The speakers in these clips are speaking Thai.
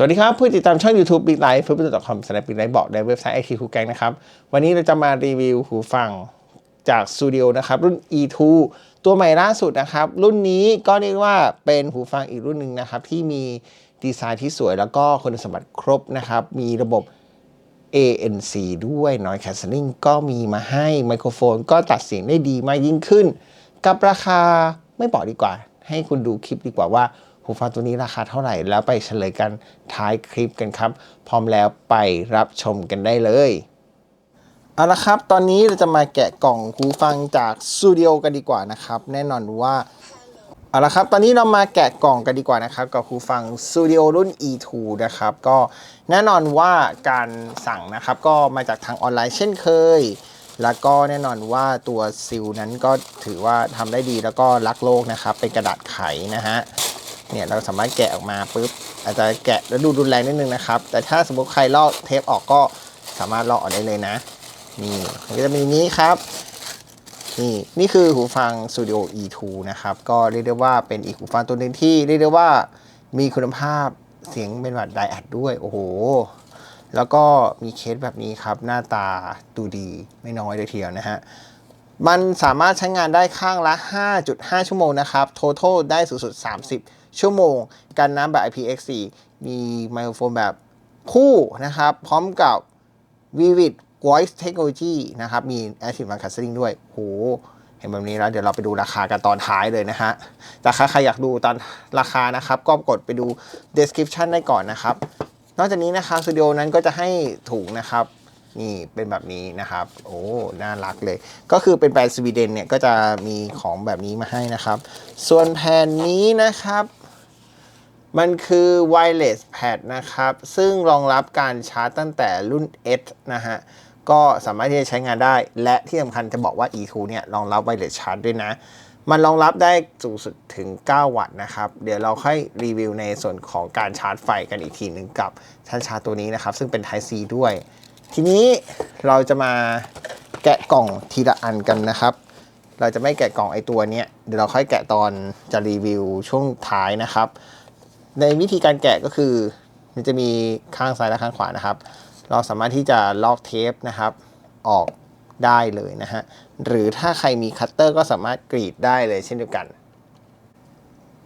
สวัสดีครับ ผู้ติดตามช่อง YouTube Big Life เพื่อประคอมสแนปบิ๊กไลฟ์บอกในเว็บไซต์ไอทีคูแกงนะครับ วันนี้เราจะมารีวิวหูฟังจากสตูดิโอนะครับ รุ่น E2 ตัวใหม่ล่าสุดนะครับ รุ่นนี้ก็เรียกว่าเป็นหูฟังอีกรุ่นหนึ่งนะครับ ที่มีดีไซน์ที่สวยแล้วก็คุณสมบัติครบนะครับ มีระบบ ANC ด้วย Noise Cancelling ก็มีมาให้ไมโครโฟนก็ตัดเสียงได้ดีมากยิ่งขึ้น กับราคาไม่บอกดีกว่า ให้คุณดูคลิปดีกว่าว่า หูฟังตัวนี้ราคาเท่าไหร่แล้วไปเฉลยกันท้ายคลิปกันครับ พร้อมแล้วไปรับชมกันได้เลยเอาละครับ ตอนนี้เราจะมาแกะกล่องหูฟังจากสตูดิโอกันดีกว่านะครับ แน่นอนว่าเอาละครับ ตอนนี้เรามาแกะกล่องกันดีกว่านะครับ กับหูฟัง Studio รุ่น E2 นะครับ ก็แน่นอนว่าการสั่งนะครับ ก็มาจากทางออนไลน์เช่นเคย แล้วก็แน่นอนว่าตัวซิลนั้นก็ถือว่าทำได้ดีแล้วก็รักโลกนะครับ เป็นกระดาษไขนะฮะ เนี่ยเราสามารถแกะออกมาปุ๊บอาจจะแกะแล้วดูรุนแรงนิดนึงนะครับ แต่ถ้าสมมติใครลอกเทปออกก็สามารถลอกออกได้เลยนะ นี่มันก็จะมีนี้ครับ นี่นี่คือหูฟัง Studio E2 นะครับ ก็เรียกได้ว่าเป็นอีกหูฟังตัวหนึ่งที่เรียกได้ว่ามีคุณภาพเสียงเป็นแบบไดอัดด้วย โอ้โห แล้วก็มีเคสแบบนี้ครับ หน้าตาดูดีไม่น้อยเลยทีเดียวนะฮะมันสามารถใช้งานได้ข้างละ 5.5 ชั่วโมงนะครับ total ได้สูงสุด 30 ชั่วโมง กันน้ำแบบ IPX4 มีไมโครโฟนแบบคู่นะครับ พร้อมกับ Vivid Voice Technology นะครับ มี Active Noise Cancelling ด้วยโหเห็นแบบนี้แล้วเดี๋ยวเราไปดูราคากันตอนท้ายเลยนะฮะแต่ถ้าใครอยากดูตอนราคานะครับ ก็กดไปดู description ได้ก่อนนะครับ นอกจากนี้นะครับสตูดิโอนั้นก็จะให้ถุงนะครับ นี่เป็นแบบนี้นะครับ โอ้น่ารักเลย ก็คือเป็นแบรนด์สวีเดนเนี่ย ก็จะมีของแบบนี้มาให้นะครับ ส่วนแผ่นนี้นะครับ มันคือ wireless pad นะครับ ซึ่งรองรับการชาร์จตั้งแต่รุ่น S นะฮะ ก็สามารถที่จะใช้งานได้ และที่สำคัญจะบอกว่า E2 เนี่ยรองรับ wireless charge ด้วยนะ มันรองรับได้สูงสุดถึง 9 วัตต์นะครับ เดี๋ยวเราค่อยรีวิวในส่วนของการชาร์จไฟกันอีกทีหนึ่งกับท่านชาร์จตัวนี้นะครับ ซึ่งเป็น Type C ด้วย ทีนี้เราจะมาแกะกล่องทีละอันกันนะครับเราจะไม่แกะกล่องไอตัวเนี้ยเดี๋ยวเราค่อยแกะตอนจะรีวิวช่วงท้ายนะครับ ในวิธีการแกะก็คือ มันจะมีข้างซ้ายและข้างขวานะครับ เราสามารถที่จะลอกเทปนะครับ ออกได้เลยนะฮะ หรือถ้าใครมีคัตเตอร์ก็สามารถกรีดได้เลยเช่นเดียวกัน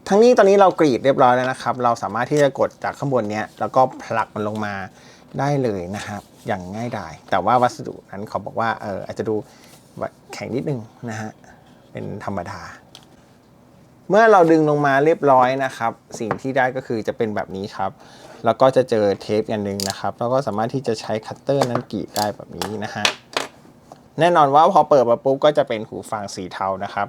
ทั้งนี้ตอนนี้เรากรีดเรียบร้อยแล้วนะครับ เราสามารถที่จะกดจากข้างบนเนี้ยแล้วก็ผลักมันลงมาได้เลยนะครับ อย่างง่ายดาย แต่ว่าวัสดุนั้นเขาบอกว่าเอออาจจะดูแข็งนิดนึงนะฮะ เป็นธรรมดา เมื่อเราดึงลงมาเรียบร้อยนะครับ สิ่งที่ได้ก็คือจะเป็นแบบนี้ครับ แล้วก็จะเจอเทปอย่างหนึ่งนะครับ แล้วก็สามารถที่จะใช้คัตเตอร์นั้นกรีดได้แบบนี้นะฮะแน่นอนว่าพอเปิดมาปุ๊บก็จะเป็นหูฟังสีเทานะครับ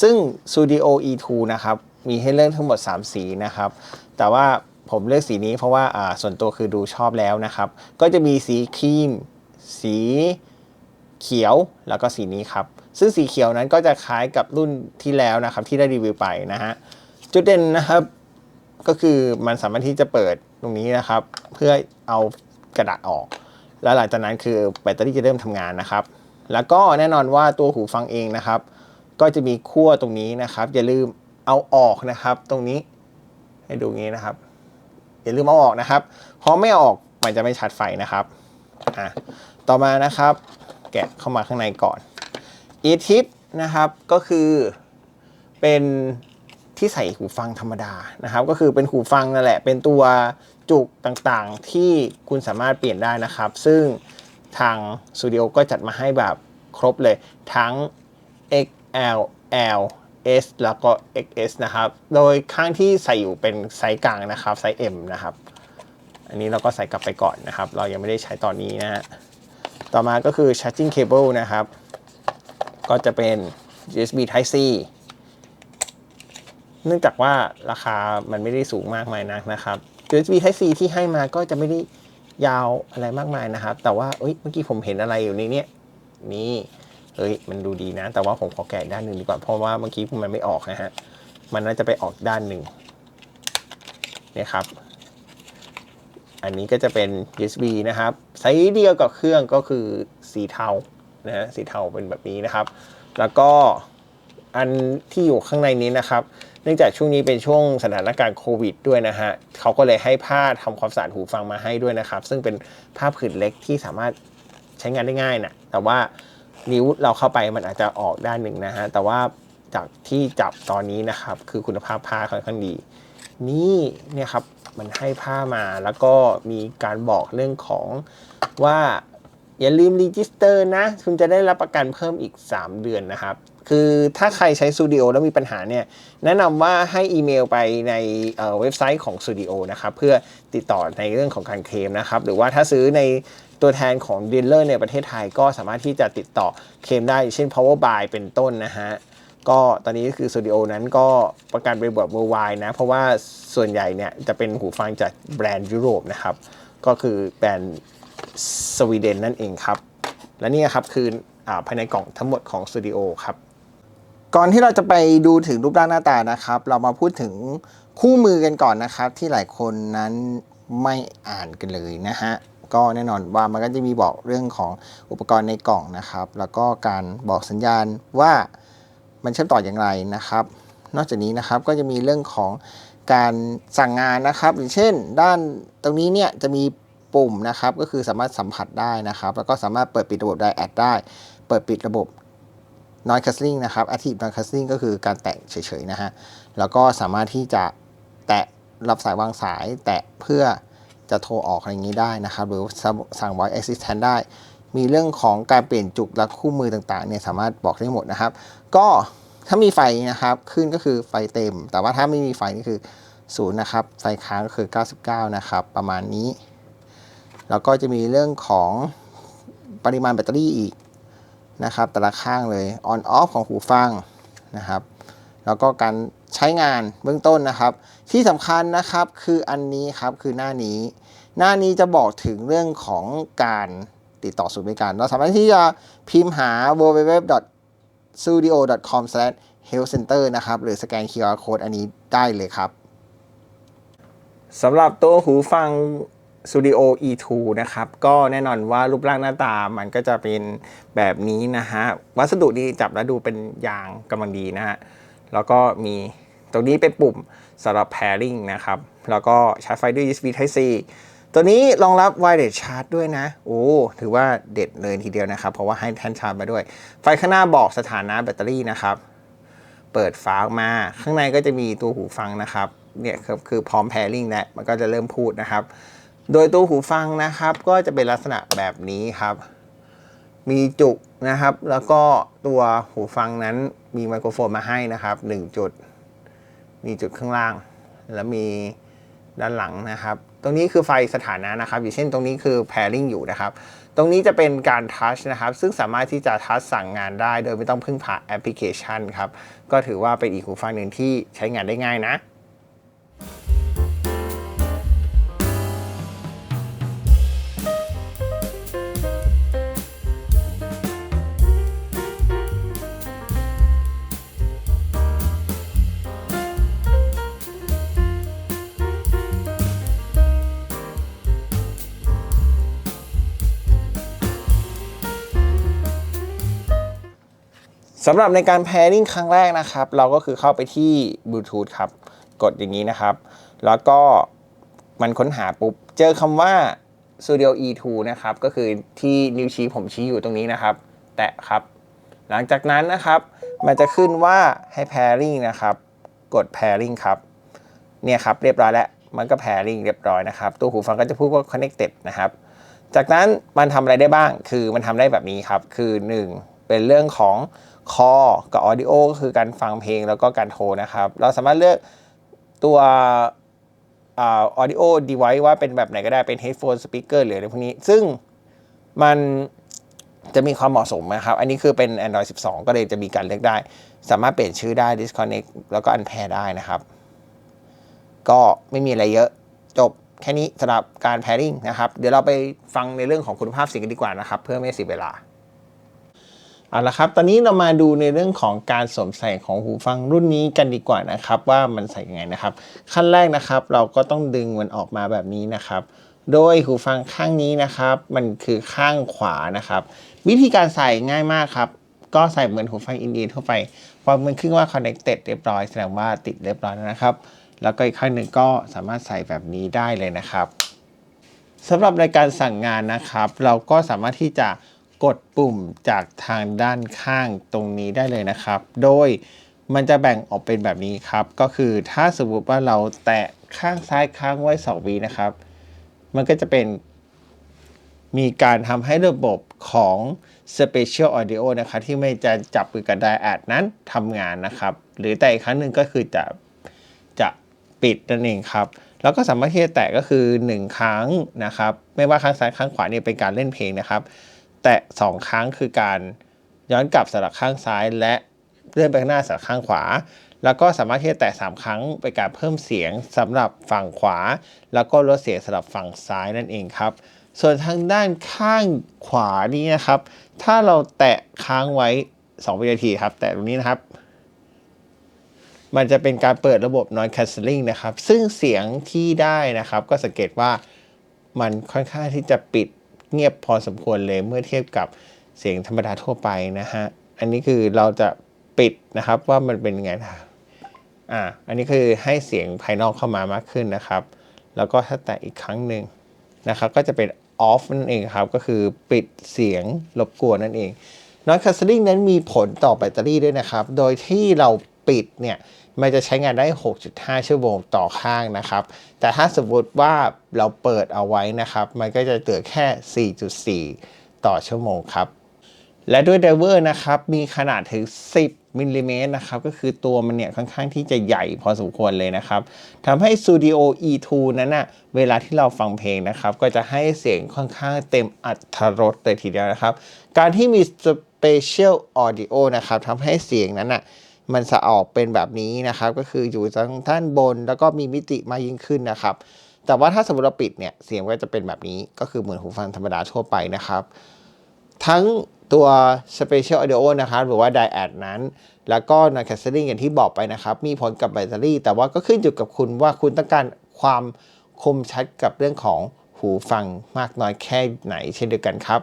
ซึ่ง Studio E2 นะครับ มีให้เลือกทั้งหมด 3 สีนะครับ แต่ว่าผมเลือกสีนี้เพราะว่าอ่าส่วนตัวคือดูชอบแล้วนะครับ ก็จะมีสีครีม สีเขียวแล้วก็สีนี้ครับ ซึ่งสีเขียวนั้นก็จะคล้ายกับรุ่นที่แล้วนะครับที่ได้รีวิวไปนะฮะจุดเด่นนะครับก็คือมันสามารถที่จะเปิดตรงนี้นะครับ เพื่อเอากระดาษออก แล้วหลังจากนั้นคือแบตเตอรี่จะเริ่มทำงานนะครับ แล้วก็แน่นอนว่าตัวหูฟังเองนะครับ ก็จะมีขั้วตรงนี้นะครับ อย่าลืมเอาออกนะครับ ตรงนี้ให้ดูงี้นะครับ อย่าลืมเอาออกนะครับเพราะไม่เอาออกมันจะไม่ชาร์จไฟนะครับอะต่อมานะครับ แกะเข้ามาข้างในก่อน e tip นะครับก็คือเป็นที่ใส่หูฟังธรรมดานะครับ ก็คือเป็นหูฟังนั่นแหละ เป็นตัวจุกต่างๆที่คุณสามารถเปลี่ยนได้นะครับ ซึ่งทางสตูดิโอก็จัดมาให้แบบครบเลยทั้ง XL L S แล้วก็ XS นะครับ โดยข้างที่ใส่อยู่เป็นไซส์กลางนะครับ ไซส์ M นะครับ อันนี้เราก็ใส่กลับไปก่อนนะครับ เรายังไม่ได้ใช้ตอนนี้นะฮะ ต่อมาก็คือ charging cable นะครับ ก็จะเป็น USB Type C เนื่องจากว่าราคามันไม่ได้สูงมากมายนักนะครับ USB Type C ที่ให้มาก็จะไม่ได้ยาวอะไรมากมายนะครับ แต่ว่าเอ้ยเมื่อกี้ผมเห็นอะไรอยู่ในนี้นี่เอ้ยมันดูดีนะ แต่ว่าผมขอแกะด้านหนึ่งดีกว่า เพราะว่าเมื่อกี้มันไม่ออกนะฮะ มันน่าจะไปออกด้านหนึ่งเนี่ยครับ อันนี้ก็จะเป็น USB นะครับไซส์เดียวกับเครื่องก็คือสีเทา นะฮะสีเทาเป็นแบบนี้นะครับ แล้วก็อันที่อยู่ข้างในนี้นะครับ เนื่องจากช่วงนี้เป็นช่วงสถานการณ์โควิดด้วยนะฮะเขาก็เลยให้ผ้าทำความสะอาดหูฟังมาให้ด้วยนะครับ ซึ่งเป็นผ้าผืนเล็กที่สามารถใช้งานได้ง่ายนะแต่ว่านิ้วเราเข้าไปมันอาจจะออกด้านหนึ่งนะฮะแต่ว่าจากที่จับตอนนี้นะครับ คือคุณภาพผ้าค่อนข้างดี นี่เนี่ยครับมันให้ผ้ามาแล้วก็มีการบอกเรื่องของว่า อย่าลืมรีจิสเตอร์นะ คุณจะได้รับประกันเพิ่มอีก 3 เดือนนะครับ คือถ้าใครใช้ Studio แล้วมีปัญหาเนี่ย แนะนำว่าให้อีเมลไปในเเว็บไซต์ของ Studio นะครับ เพื่อติดต่อในเรื่องของการเคลมนะครับ หรือว่าถ้าซื้อในตัวแทนของดีลเลอร์ในประเทศไทยก็สามารถที่จะติดต่อเคลมได้ เช่น Power Buy เป็นต้นนะฮะ ก็ตอนนี้คือสตูดิโอนั้นก็ประกันเป็นแบบ worldwide นะ เพราะว่าส่วนใหญ่เนี่ยจะเป็นหูฟังจากแบรนด์ยุโรปนะครับ ก็คือแบรนด์ สวีเดนนั่นเองครับ และนี่ครับคืออภายในกล่องทั้งหมดของสตูดิโอครับ ก่อนที่เราจะไปดูถึงรูปร่างหน้าตานะครับ เรามาพูดถึงคู่มือกันก่อนนะครับ ที่หลายคนนั้นไม่อ่านกันเลยนะฮะก็แน่นอนว่ามันก็จะมีบอกเรื่องของอุปกรณ์ในกล่องนะครับ แล้วก็การบอกสัญญาณว่ามันเชื่อมต่ออย่างไรนะครับ นอกจากนี้นะครับก็จะมีเรื่องของการสั่งงานนะครับ อย่างเช่น ด้านตรงนี้เนี่ยจะมี ปุ่มนะครับก็คือสามารถสัมผัสได้นะครับ แล้วก็สามารถเปิดปิดระบบไดแอดได้ เปิดปิดระบบ noise cancelling นะครับ active noise cancelling ก็คือการแตะเฉยๆนะฮะ แล้วก็สามารถที่จะแตะรับสายวางสาย แตะเพื่อจะโทรออกอะไรอย่างนี้ได้นะครับ หรือสั่ง voice assistant ได้ มีเรื่องของการเปลี่ยนจุกและคู่มือต่างๆเนี่ยสามารถบอกได้หมดนะครับ ก็ถ้ามีไฟนะครับขึ้นก็คือไฟเต็ม แต่ว่าถ้าไม่มีไฟนี่คือศูนย์นะครับ ไฟค้างก็คือ 99 นะครับ ประมาณนี้ แล้วก็จะมีเรื่องของปริมาณแบตเตอรี่อีกนะครับ แต่ละข้างเลย on off ของหูฟังนะครับ แล้วก็การใช้งานเบื้องต้นนะครับ ที่สำคัญนะครับคืออันนี้ครับคือหน้านี้ หน้านี้จะบอกถึงเรื่องของการติดต่อศูนย์บริการ เราสามารถที่จะพิมพ์หา www.studio.com/healthcenter นะครับ หรือสแกน QR code อันนี้ได้เลยครับสำหรับตัวหูฟัง Studio E2 นะครับ ก็แน่นอนว่ารูปร่างหน้าตามันก็จะเป็นแบบนี้นะฮะ วัสดุนี้จับแล้วดูเป็นยางกำลังดีนะฮะ แล้วก็มีตรงนี้เป็นปุ่มสำหรับ pairing นะครับ แล้วก็ชาร์จไฟด้วย USB Type C ตัวนี้รองรับ wireless charge ด้วยนะ โอ้ ถือว่าเด็ดเลยทีเดียวนะครับ เพราะว่าให้แท่นชาร์จมาด้วย ไฟข้างหน้าบอกสถานะแบตเตอรี่นะครับ เปิดฝาออกมา ข้างในก็จะมีตัวหูฟังนะครับ เนี่ยคือคือพร้อม pairing แล้วมันก็จะเริ่มพูดนะครับ โดยตัวหูฟังนะครับ ก็จะเป็นลักษณะแบบนี้ครับ มีจุกนะครับ แล้วก็ตัวหูฟังนั้นมีไมโครโฟนมาให้นะครับ 1 จุด มีจุดข้างล่าง แล้วมีด้านหลังนะครับ ตรงนี้คือไฟสถานะนะครับ อย่างเช่นตรงนี้คือ pairing อยู่นะครับ ตรงนี้จะเป็นการทัชนะครับ ซึ่งสามารถที่จะทัชสั่งงานได้ โดยไม่ต้องพึ่งพาแอปพลิเคชันครับ ก็ถือว่าเป็นอีกหูฟังหนึ่งที่ใช้งานได้ง่ายนะ สำหรับในการ pairing ครั้งแรกนะครับ เราก็คือเข้าไปที่ Bluetooth ครับ กดอย่างนี้นะครับ แล้วก็มันค้นหาปุ๊บ เจอคำว่า Studio E2 นะครับ ก็คือที่นิ้วชี้ผมชี้อยู่ตรงนี้นะครับ แตะครับ หลังจากนั้นนะครับ มันจะขึ้นว่าให้ pairing นะครับ กด pairing ครับ เนี่ยครับเรียบร้อยแล้ว มันก็ pairing เรียบร้อยนะครับ ตัวหูฟังก็จะพูดว่า connected นะครับ จากนั้นมันทำอะไรได้บ้าง คือมันทำได้แบบนี้ครับ คือ 1 เป็นเรื่องของ คอกับ audio ก็คือการฟังเพลงแล้วก็การโทรนะครับ เราสามารถเลือกตัวอ่า audio device ว่าเป็นแบบไหนก็ได้เป็น headphone speaker หรืออะไรพวกนี้ ซึ่งมันจะมีความเหมาะสมนะครับ อันนี้คือเป็น Android 12 ก็เลยจะมีการเลือกได้ สามารถเปลี่ยนชื่อได้ disconnect แล้วก็ unpair ได้นะครับ ก็ไม่มีอะไรเยอะจบแค่นี้สำหรับการ pairing นะครับ เดี๋ยวเราไปฟังในเรื่องของคุณภาพเสียงกันดีกว่านะครับ เพื่อไม่เสียเวลา เอาละครับ ตอนนี้เรามาดูในเรื่องของการสวมใส่ของหูฟังรุ่นนี้กันดีกว่านะครับ ว่ามันใส่ยังไงนะครับ ขั้นแรกนะครับ เราก็ต้องดึงมันออกมาแบบนี้นะครับ โดยหูฟังข้างนี้นะครับ มันคือข้างขวานะครับ วิธีการใส่ง่ายมากครับ ก็ใส่เหมือนหูฟังอินเดียทั่วไปพอมันขึ้นว่า connected เรียบร้อยแสดงว่าติดเรียบร้อยแล้วนะครับ แล้วก็อีกข้างหนึ่งก็สามารถใส่แบบนี้ได้เลยนะครับสำหรับในการสั่งงานนะครับ เราก็สามารถที่จะ กดปุ่มจากทางด้านข้างตรงนี้ได้เลยนะครับ โดยมันจะแบ่งออกเป็นแบบนี้ครับ ก็คือถ้าสมมติว่าเราแตะข้างซ้ายค้างไว้2วินะครับ มันก็จะเป็นมีการทำให้ระบบของ Special Audio นะครับที่ไม่จะจับมือกับไดอดนั้นทำงานนะครับ หรือแต่อีกครั้งหนึ่งก็คือจะจะปิดนั่นเองครับ แล้วก็สามารถที่จะแตะก็คือ 1 ครั้งนะครับ ไม่ว่าข้างซ้ายข้างขวาเนี่ยเป็นการเล่นเพลงนะครับ ตะ 2 ครั้งคือการย้อนกลับสลับข้างซ้าย และเลื่อนไปข้างหน้าสลับข้างขวา แล้วก็สามารถที่จะแตะ 3 ครั้งเป็นการเพิ่มเสียงสำหรับฝั่งขวา แล้วก็ลดเสียงสำหรับฝั่งซ้ายนั่นเองครับ ส่วนทางด้านข้างขวานี้นะครับ ถ้าเราแตะค้างไว้2วินาทีครับ แตะตรงนี้นะครับมันจะเป็นการเปิดระบบ noise cancelling นะครับ ซึ่งเสียงที่ได้นะครับ ก็สังเกตว่ามันค่อนข้างที่จะปิด เงียบพอสมควรเลยเมื่อเทียบกับเสียงธรรมดาทั่วไปนะฮะ อันนี้คือเราจะปิดนะครับว่ามันเป็นยังไงนะอ่า อันนี้คือให้เสียงภายนอกเข้ามามากขึ้นนะครับ แล้วก็ถ้าแตะอีกครั้งหนึ่งนะครับก็จะเป็น off นั่นเองครับ ก็คือปิดเสียงรบกวนนั่นเอง noise cancelling นั้นมีผลต่อแบตเตอรี่ด้วยนะครับ โดยที่เราปิดเนี่ย มันจะใช้งานได้ 6.5 ชั่วโมงต่อข้างนะครับ แต่ถ้าสมมติว่าเราเปิดเอาไว้นะครับ มันก็จะเหลือแค่ 4.4 ต่อชั่วโมงครับ และด้วยไดเวอร์นะครับ มีขนาดถึง 10มิลลิเมตรนะครับ ก็คือตัวมันเนี่ยค่อนข้างที่จะใหญ่พอสมควรเลยนะครับทำให้ Studio E2 นั้นนะเวลาที่เราฟังเพลงนะครับ ก็จะให้เสียงค่อนข้างเต็มอัตรรสเลยทีเดียวนะครับ การที่มี Special Audio นะครับทำให้เสียงนั้นน่ะ มันจะออกเป็นแบบนี้นะครับ ก็คืออยู่ทางด้านบนแล้วก็มีมิติมากยิ่งขึ้นนะครับ แต่ว่าถ้าสมมติเราปิดเนี่ยเสียงก็จะเป็นแบบนี้ก็คือเหมือนหูฟังธรรมดาทั่วไปนะครับ ทั้งตัว Special Audio นะครับหรือว่า Diad นั้น แล้วก็ Noise Cancelling อย่างที่บอกไปนะครับ มีผลกับแบตเตอรี่ แต่ว่าก็ขึ้นอยู่กับคุณว่าคุณต้องการความคมชัดกับเรื่องของหูฟังมากน้อยแค่ไหนเช่นเดียวกันครับ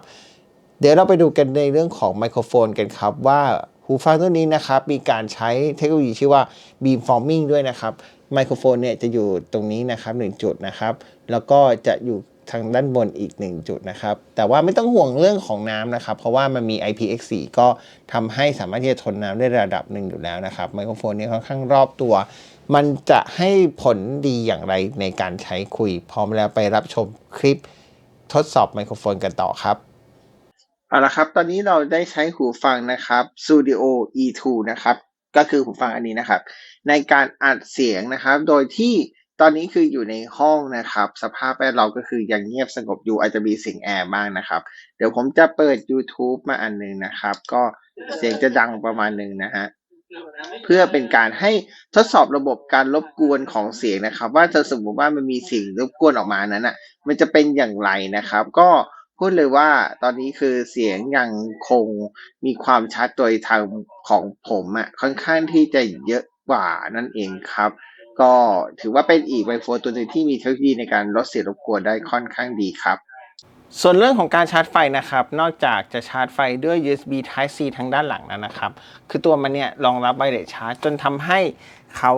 เดี๋ยวเราไปดูกันในเรื่องของไมโครโฟนกันครับว่า หูฟังตัวนี้นะครับมีการใช้เทคโนโลยีชื่อว่า beamforming ด้วยนะครับไมโครโฟนเนี่ยจะอยู่ตรงนี้นะครับ 1 จุดนะครับ แล้วก็จะอยู่ทางด้านบนอีก 1 จุดนะครับ แต่ว่าไม่ต้องห่วงเรื่องของน้ำนะครับ เพราะว่ามันมี IPX4 ก็ทำให้สามารถที่จะทนน้ำได้ระดับหนึ่งอยู่แล้วนะครับไมโครโฟนนี้ค่อนข้างรอบตัว มันจะให้ผลดีอย่างไรในการใช้คุย พร้อมแล้วไปรับชมคลิปทดสอบไมโครโฟนกันต่อครับ เอาละครับ ตอนนี้เราได้ใช้หูฟังนะครับ Studio E2 นะครับ ก็คือหูฟังอันนี้นะครับ ในการอัดเสียงนะครับ โดยที่ตอนนี้คืออยู่ในห้องนะครับ สภาพแวดล้อมก็คือยังเงียบสงบอยู่อาจจะมีเสียงแอร์บ้างนะครับ เดี๋ยวผมจะเปิด YouTube มาอันหนึงนะครับ ก็เสียงจะดังประมาณหนึ่งนะฮะเพื่อเป็นการให้ทดสอบระบบการรบกวนของเสียงนะครับ ว่าถ้าสมมติว่ามันมีเสียงรบกวนออกมานั้นอะ มันจะเป็นอย่างไรนะครับ ก็ พูดเลยว่าตอนนี้คือเสียงยังคงมีความชัดโดยทางของผมอะค่อนข้างที่จะเยอะกว่านั่นเองครับ ก็ถือว่าเป็นอีกไมโครโฟตัวหนึ่งที่มีเทคโนโลยีในการลดเสียงรบกวนได้ค่อนข้างดีครับ ส่วนเรื่องของการชาร์จไฟนะครับ นอกจากจะชาร์จไฟด้วย USB Type C ทางด้านหลังแล้วนะครับ คือตัวมันเนี่ยรองรับไวเลสชาร์จจนทำให้เขา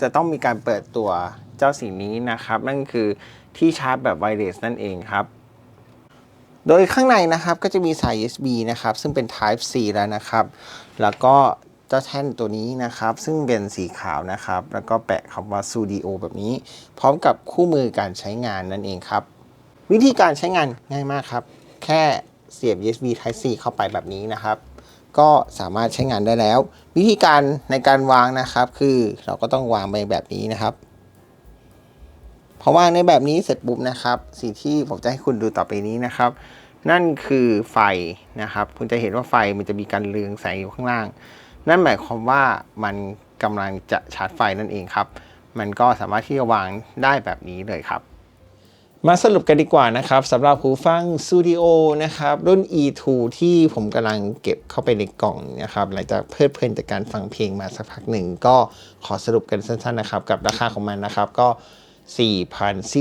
จะต้องมีการเปิดตัวเจ้าสิ่งนี้นะครับ นั่นคือที่ชาร์จแบบไวเลสนั่นเองครับ โดยข้างในนะครับก็จะมีสาย USB นะครับ ซึ่งเป็น Type C แล้วนะครับ แล้วก็เจ้าแท่นตัวนี้นะครับ ซึ่งเป็นสีขาวนะครับ แล้วก็แปะคำว่า Studio แบบนี้ พร้อมกับคู่มือการใช้งานนั่นเองครับ วิธีการใช้งานง่ายมากครับ แค่เสียบ USB Type C เข้าไปแบบนี้นะครับ ก็สามารถใช้งานได้แล้ว วิธีการในการวางนะครับ คือเราก็ต้องวางไปแบบนี้นะครับพอวางในแบบนี้เสร็จปุ๊บนะครับสิ่งที่ผมจะให้คุณดูต่อไปนี้นะครับ นั่นคือไฟนะครับ คุณจะเห็นว่าไฟมันจะมีการเรืองแสงอยู่ข้างล่าง นั่นหมายความว่ามันกำลังจะชาร์จไฟนั่นเองครับ มันก็สามารถที่จะวางได้แบบนี้เลยครับ มาสรุปกันดีกว่านะครับสำหรับหูฟัง Studio นะครับ รุ่น E2 ที่ผมกำลังเก็บเข้าไปในกล่องนะครับ หลังจากเพลิดเพลินจากการฟังเพลงมาสักพักหนึ่ง ก็ขอสรุปกันสั้นๆนะครับ กับราคาของมันนะครับก็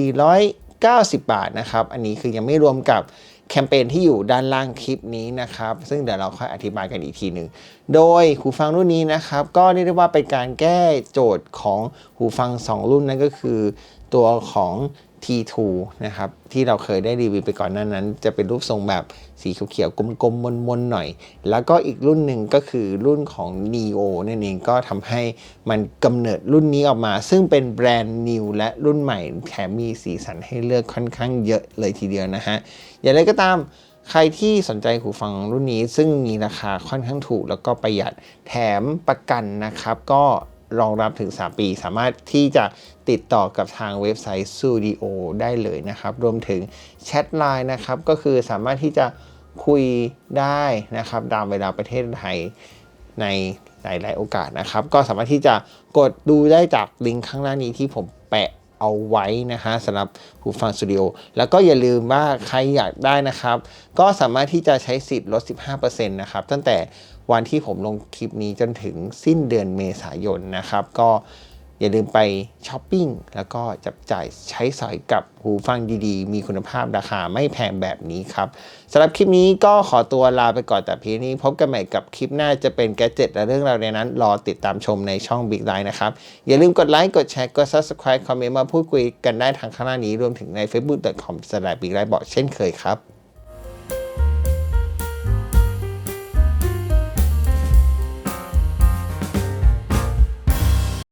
4,490 บาทนะครับ อันนี้คือยังไม่รวมกับ แคมเปญที่อยู่ด้านล่างคลิปนี้นะครับ ซึ่งเดี๋ยวเราค่อยอธิบายกันอีกทีหนึ่ง โดยหูฟังรุ่นนี้นะครับ ก็เรียกได้ว่าเป็นการแก้โจทย์ของหูฟัง 2 รุ่นนั่นก็คือ ตัวของ T2 นะครับที่เราเคยได้รีวิวไปก่อนหน้านั้น จะเป็นรูปทรงแบบสีเขียวๆกลมๆมนๆหน่อย แล้วก็อีกรุ่นหนึ่งก็คือรุ่นของ Neo นั่นเองก็ทำให้มันกำเนิดรุ่นนี้ออกมา ซึ่งเป็นแบรนด์นิวและรุ่นใหม่แถมมีสีสันให้เลือกค่อนข้างเยอะเลยทีเดียวนะฮะอย่างไรก็ตามใครที่สนใจหูฟังรุ่นนี้ซึ่งมีราคาค่อนข้างถูกแล้วก็ประหยัดแถมประกันนะครับ ก็ รองรับถึง 3 ปี สามารถที่จะติดต่อกับทางเว็บไซต์ Studio ได้เลยนะครับ รวมถึงแชทไลน์นะครับ ก็คือสามารถที่จะคุยได้นะครับตามเวลาประเทศไทยในหลาย ๆ โอกาสนะครับ ก็สามารถที่จะกดดูได้จากลิงก์ข้างล่างนี้ที่ผมแปะเอาไว้นะฮะสำหรับหูฟังสตูดิโอแล้วก็อย่าลืมว่าใครอยากได้นะครับ ก็สามารถที่จะใช้สิทธิ์ลด 15%นะครับ ตั้งแต่ วันที่ผมลงคลิปนี้จนถึงสิ้นเดือนเมษายนนะครับ ก็อย่าลืมไปช้อปปิ้งแล้วก็จับจ่ายใช้สอยกับหูฟังดีๆ มีคุณภาพราคาไม่แพงแบบนี้ครับสำหรับคลิปนี้ก็ขอตัวลาไปก่อนแต่เพียงนี้พบกันใหม่กับคลิปหน้าจะเป็นแกจิตและเรื่องราวในนั้น รอติดตามชมในช่อง Big Line นะครับ อย่าลืมกดไลค์กดแชร์กด Subscribe คอมเมนต์มาพูดคุยกันได้ทางข้างหน้านี้รวมถึงใน f a c e b o o k c o m b i g l i n e บอกเช่นเคยครับ